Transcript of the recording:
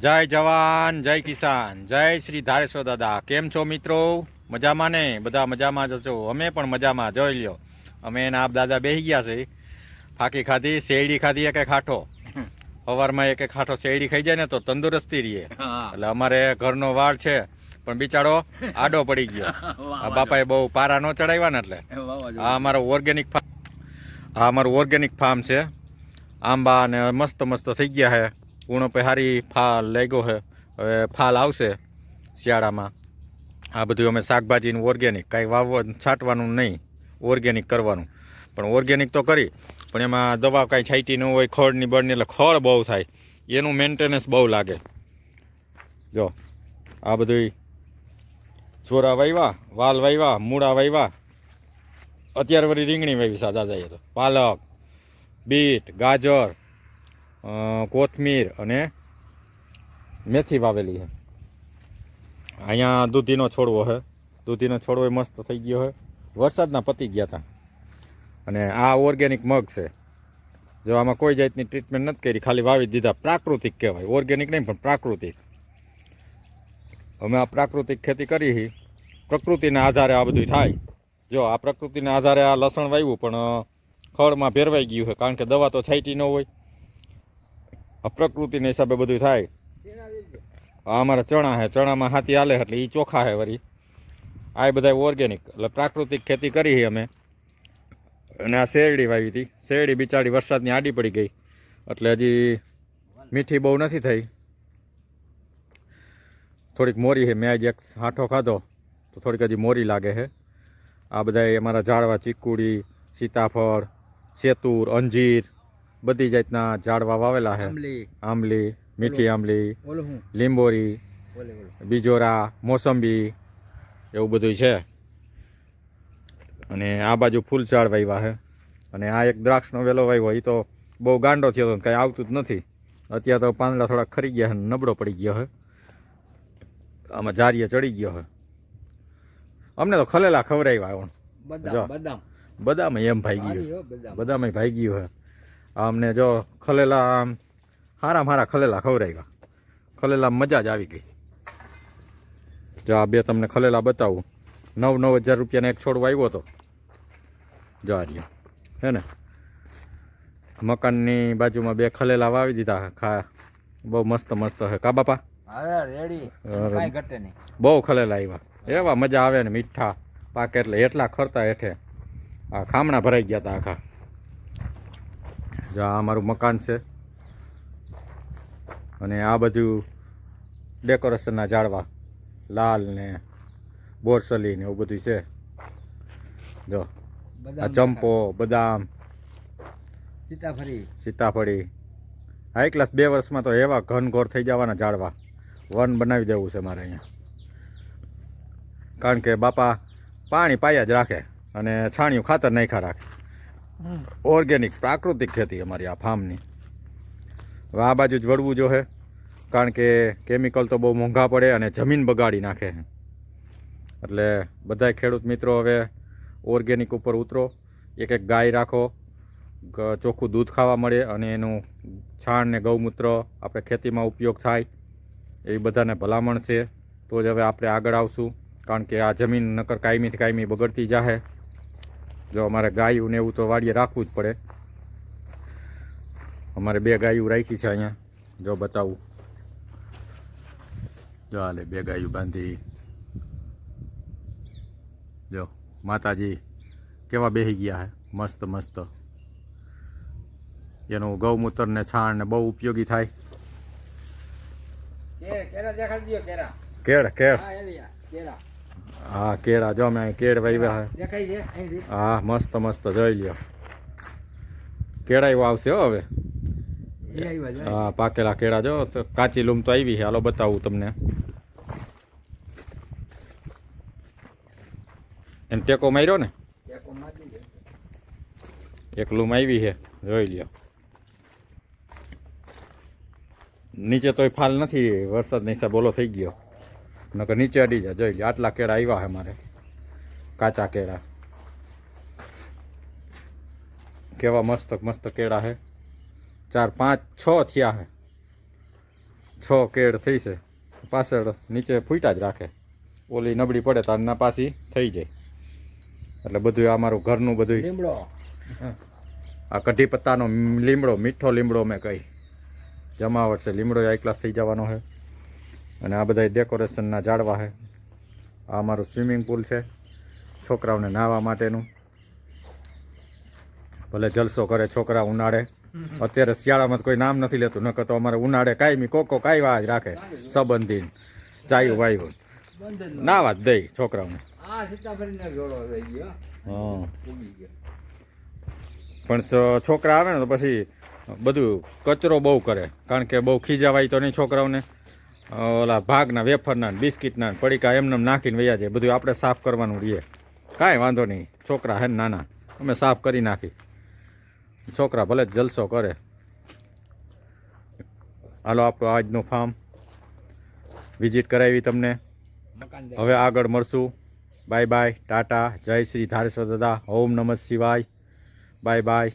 જય જવાન જય કિસાન જય શ્રી ધારેશ્વર દાદા. કેમ છો મિત્રો? મજામાં ને? બધા મજામાં જ હશો? અમે પણ મજામાં જોઈ લ્યો. અમે એના આપ દાદા બેસી ગયા છે. ફાકી ખાધી શેરડી ખાધી એક એક ખાઠો સવારમાં એક એક ખાઠો શેરડી ખાઈ જાય ને તો તંદુરસ્તી રહીએ એટલે અમારે ઘરનો વાળ છે. પણ બિચારો આડો પડી ગયો. આ બાપાએ બહુ પારા ન ચડાવ્યા ને એટલે. આ અમારો ઓર્ગેનિક ફાર્મ આ અમારું ઓર્ગેનિક ફાર્મ છે. આંબા ને મસ્ત મસ્ત થઈ ગયા છે ઉણપે સારી ફાલ લાગ્યો છે હવે ફાલ આવશે શિયાળામાં. આ બધું અમે શાકભાજીનું ઓર્ગેનિક કાંઈ વાવવા છાંટવાનું નહીં ઓર્ગેનિક કરવાનું. પણ ઓર્ગેનિક તો કરી, પણ એમાં દવા કાંઈ છાંટી ન હોય, ખળની બળની, એટલે ખળ બહુ થાય. એનું મેન્ટેનન્સ બહુ લાગે. જો, આ બધું છોરા વાવ્યા વાલ વાવ્યા મૂળા વાવ્યા અત્યારે વળી રીંગણી વાવી સાદા જાય તો. પાલક, બીટ, ગાજર કોથમીર અને મેથી વાવેલી છે. અહીંયા દૂધીનો છોડવો છે. દૂધીનો છોડવો મસ્ત થઈ ગયો છે. વરસાદના પતી ગયા હતા અને આ ઓર્ગેનિક મગ છે. જો આમાં કોઈ જાતની ટ્રીટમેન્ટ નથી કરી, ખાલી વાવી દીધા. પ્રાકૃતિક કહેવાય. ઓર્ગેનિક નહીં, પણ પ્રાકૃતિક. અમે આ પ્રાકૃતિક ખેતી કરી પ્રકૃતિના આધારે આ બધું થાય. જો આ પ્રકૃતિના આધારે આ લસણ વાવ્યું પણ ખળમાં ભેરવાઈ ગયું છે. કારણ કે દવા તો છાંટી ન હોય. આ પ્રકૃતિના હિસાબે બધું થાય. આ અમારા ચણા છે ચણામાં હાથી હાલે એટલે એ ચોખા છે વળી આ બધા ઓર્ગેનિક એટલે પ્રાકૃતિક ખેતી કરી છે અમે. અને આ શેરડી વાવી હતી. શેરડી બિચારી વરસાદની આડી પડી ગઈ. એટલે હજી મીઠી બહુ નથી થઈ. થોડીક મોરી છે મેં આજે એક હાંઠો ખાધો. તો થોડીક હજી મોરી લાગે છે આ બધા અમારા ઝાડવા ચીકુડી, સીતાફળ સેતુર અંજીર બધી જાતના ઝાડવા વાવેલા છે આંબલી. મીઠી આંબલી લીંબોરી બીજોરા મોસંબી એવું બધું છે. અને આ બાજુ ફૂલ ઝાડ વાવ્યા છે અને આ એક દ્રાક્ષનો વેલો વાવ્યો એ તો બહુ ગાંડો થયો હતો કાંઈ આવતું જ નથી. અત્યારે તો પાંદડા થોડા ખરી ગયા છે નબળો પડી ગયો છે આમાં જારીએ ચડી ગયો છે અમને તો ખલેલા ખવડાવ્યા. બદામ બદામ. બદામ એમ ભાઈ ગયું. બદામ. ભાઈ ગયું છે આ અમને જો ખલેલા આમ હારા હારા ખલેલા ખવડાવ્યા. ખલેલા મજા જ આવી ગઈ. જો આ બે તમને ખલેલા બતાવું. નવ નવ હજાર રૂપિયાનો એક છોડવા આવ્યો હતો. જો આ હે ને? મકાનની બાજુમાં બે ખલેલા વાવી દીધા. ખા બહુ મસ્ત મસ્ત હે. કા બાપા? બહુ ખલેલા આવ્યા. એવા મજા આવે ને મીઠા પાકે એટલે એટલા ખરતા હેઠે. આ ખામણા ભરાઈ ગયા હતા આખા. જો આ અમારું મકાન છે. અને આ બધું ડેકોરેશનના ઝાડવા લાલ ને બોરસલી ને એવું બધું છે. જો આ ચંપો બદામ સીતાફળી. સીતાફળી. હાઈ ક્લાસ બે વર્ષમાં તો એવા ઘનઘોર થઈ જવાના ઝાડવા. વન બનાવી દેવું છે મારે અહીંયા. કારણ કે બાપા પાણી પાયા જ રાખે અને છાણિયું ખાતર નાખ્યા રાખે. ઓર્ગેનિક, પ્રાકૃતિક ખેતી અમારી આ ફાર્મની. હવે આ બાજુ જ વળવું જો હે, કારણ કે કેમિકલ તો બહુ મોંઘા પડે અને જમીન બગાડી નાખે એટલે બધાય ખેડૂત મિત્રો હવે ઓર્ગેનિક ઉપર ઉતરો, એક એક ગાય રાખો ચોખ્ખું દૂધ ખાવા મળે અને એનું છાણ ને ગૌમૂત્ર આપણે ખેતીમાં ઉપયોગ થાય, એ બધાને ભલામણ છે. તો જ હવે આપણે આગળ આવશું, કારણ કે આ જમીન નકર કાયમીથી કાયમી બગડતી જાહે. જો અમારે ગાયું ને એવું તો વાડીએ રાખવું જ પડે. અમારે બે ગાયું રાખી છે અહીંયા. જો બતાવું. જો હાલે બે ગાયું બાંધી. જો માતાજી કેવા બેહી ગયા હે? મસ્ત મસ્ત. એનું ગૌમૂત્ર ને છાણ ને બહુ ઉપયોગી થાય. કે કેરા દેખાડી દો કેરા. કેળ કેળ. હા કેળા જો અમે કેળ વાવ્યા હે. મસ્ત મસ્ત જોઈ લ્યો. કેળા એવા આવશે હો હવે. હા પાકેલા કેળા જો કાચી લૂમ તો આવી છે. હાલો બતાવું તમને. એમ ટેકો માર્યો ને. એક લૂમ આવી છે. જોઈ લ્યો. નીચે તોય ફાલ નથી વરસાદની હિસાબ બોલો થઈ ગયો. નકર નીચે અડી જાય. જોઈ લે આટલા કેળા આવ્યા છે મારે. કાચા કેળા. કેવા મસ્ત મસ્ત કેળા છે ચાર પાંચ છ થયા છે છ કેળ થઈ છે. પાછળ નીચે ફૂટા જ રાખે. ઓલી નબળી પડે તારના પાછી થઈ જાય. એટલે બધું અમારું ઘરનું બધું લીમડો. આ કઢી પત્તાનો લીમડો મીઠો લીમડો મેં કહી. જમાવટ છે. લીમડો એક ક્લાસ થઈ જવાનો છે અને આ બધા ડેકોરેશનના ઝાડવા છે આ અમારું સ્વિમિંગ પુલ છે. છોકરાઓને નાહવા માટેનું. ભલે જલસો કરે છોકરા ઉનાળે. અત્યારે શિયાળામાં કોઈ નામ નથી લેતું નકર તો અમારે ઉનાળે કાયમી કોકો કાયવા જ રાખે સંબંધી ચાયું વાયું. નાવા જ દઈ છોકરાઓને. પણ છોકરા આવે ને તો પછી બધું કચરો બહુ કરે. કારણ કે બહુ ખીજાવાય તો નહીં છોકરાઓને. ઓલા ભાગના વેફરના બિસ્કિટના પડીકા એમને એમ નાખીને વૈયા છે બધું આપણે સાફ કરવાનું રહીએ કાંઈ વાંધો નહીં. છોકરા હે નાના. અમે સાફ કરી નાખી. છોકરા ભલે જલસો કરે. હાલો આપણું આજનું ફાર્મ વિઝિટ કરાવી તમને. હવે આગળ મળશું. બાય બાય ટાટા જય શ્રી ધારેશ્વર દાદા. ઓમ નમઃ શિવાય. Bye bye